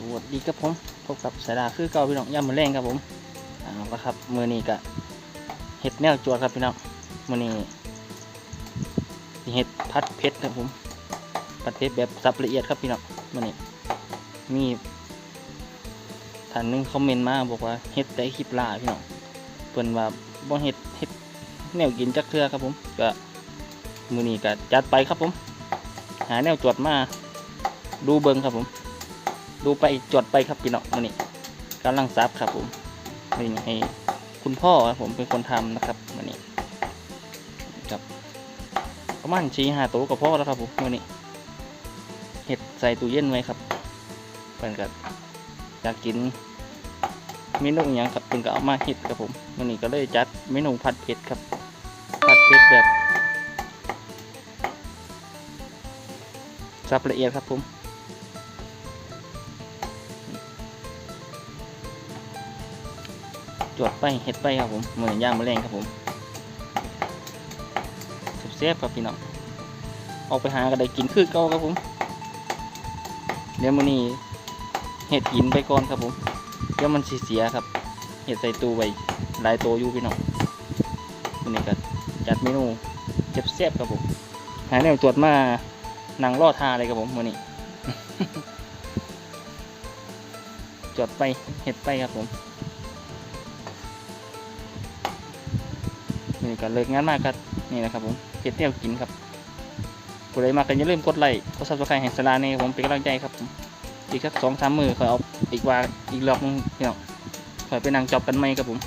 สวัสดีครับผมพบกับสายดาคือเก่าพี่น้องย่ำมือแรงครับผมเอาละครับมือนี้ก็เห็ดแนวจวดครับพี่น้องมือนี้เห็ดพัดเพชรครับผมพัดเพชรแบบสับละเอียดครับพี่น้องมือนี้มีท่านนึงคอมเมนต์มาบอกว่าเห็ดแต่คลิปลาพี่น้องเพิ่นว่าบ่เห็ดเห็ดแนวกินจักเทือครับผมก็มือนี้ก็จัดไปครับผม หาแนวจวดมาดูเบิงครับผม ดูไปจดไปครับพี่น้องมันนี่กำลังซับครับผมนี่ให้คุณพ่อครับผมเป็นคนทำนะครับมันนี่ครับประมาณชี้หาตัวกับพ่อแล้วครับผมมันนี่เห็ดใส่ตู้เย็นไว้ครับเพิ่นก็อยากกินเมนูอย่างครับเพิ่นก็เอามาเห็ดครับผมมันนี่ก็เลยจัดเมนูผัดเผ็ดครับผัดเผ็ดแบบสับละเอียดครับผม จวดไปเห็ดไปครับผมเหมือนย่างมะแรงครับผมเซฟๆครับพี่น้องออกไปหาก็ได้กินคือเก่าครับผม เดี๋ยวมื้อนี้เห็ดกินไปก่อนครับผมเดี๋ยวมันสิเสียครับ เห็ดใส่ตู้ไว้หลายตัวอยู่พี่น้องมื้อนี้ก็จัดเมนูเซฟๆครับผมหาแนวจวดมานั่งรอทาเลยครับผมมื้อนี้จวดไปเห็ดไปครับผม นี่ก็เลิกงานมากครับนี่นะครับผมเก็ดเที่ยวกินครับผู้ใดมากันอย่าลืมกดไลค์กดซับสไครต์ให้สลานี่ผมเป็นกำลังใจครับอีกสักสองสามมือคอยเอาอีกว่าอีกรอบนึงพี่น้องคอยไปนั่งจอบกันไหมครับผม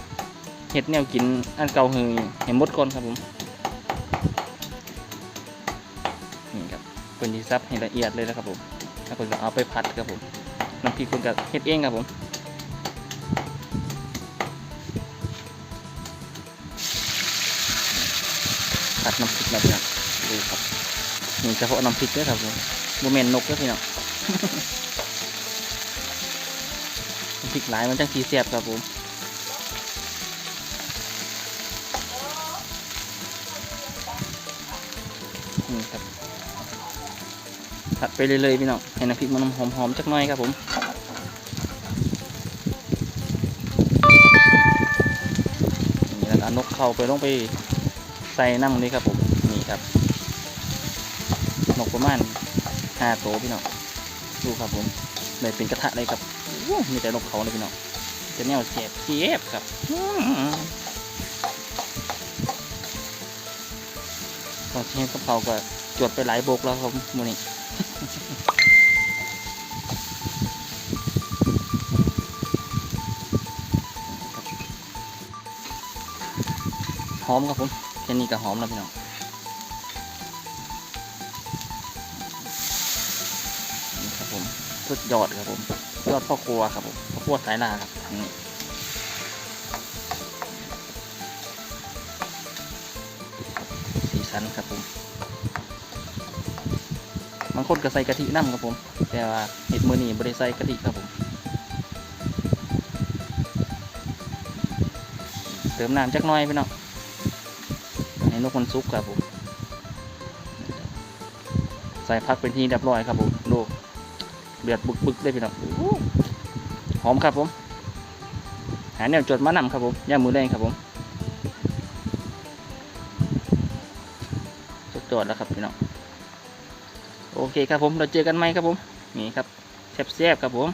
เห็ดแนวกินอันเก่าหือเห็นมดก่อนครับผมนี่ครับเป็นที่ซับให้ละเอียดเลยนะครับผมแล้วคนก็เอาไปผัดครับผมน้ำพริกคนก็เฮ็ดเองครับผม ผัดน้ำพริกแบบนี้ดูครับนี่เฉพาะน้ำพริกด้วยครับผมโมเมนนกด้วยพี่น้องน้ำพริกหลายมันจังสีเสียบครับผมนี่ครับผัดไปเรื่อยๆพี่น้องให้น้ำพริกมันหอมๆจักหน่อยครับผมนี่แล้วก็เอานกเข้าไปลงไป ส่น้ำเลยครับผมนี่ครับนกประมาณห้าตัวพี่น้องดูครับผมเลยเป็นกระทะเลยครับมีแต่นกเขาเลยพี่น้องจะแนวเสียบเสียบครับตอนเชฟกะเพราก็จวดไปหลายโบกแล้วครับมูนี่หอมครับผม ค่นี้ก็หอมแล้วพี่น้องนี่ครับผมสุดยอดครับผมยอดพ่อครัวครับผมพ่อครัวสายลาครับนี่สีสันครับผมบางคนก็ใส่กะทิน้ำครับผม แต่ว่าเห็ดมือนี่บริใส่กะทิครับผม เติมน้ำจักหน่อยพี่น้อง นกมันซุกครับผมใส่พักเป็นที่เรียบร้อยครับผมดูเดือดบึกๆเลยพี่น้องหอมครับผม หาแนวจดมานำครับผมย่ามือแรงครับผมสุดยอดแล้วครับพี่น้องโอเคครับผมเราเจอกันไหมครับผมนี่ครับแซ่บๆครับผม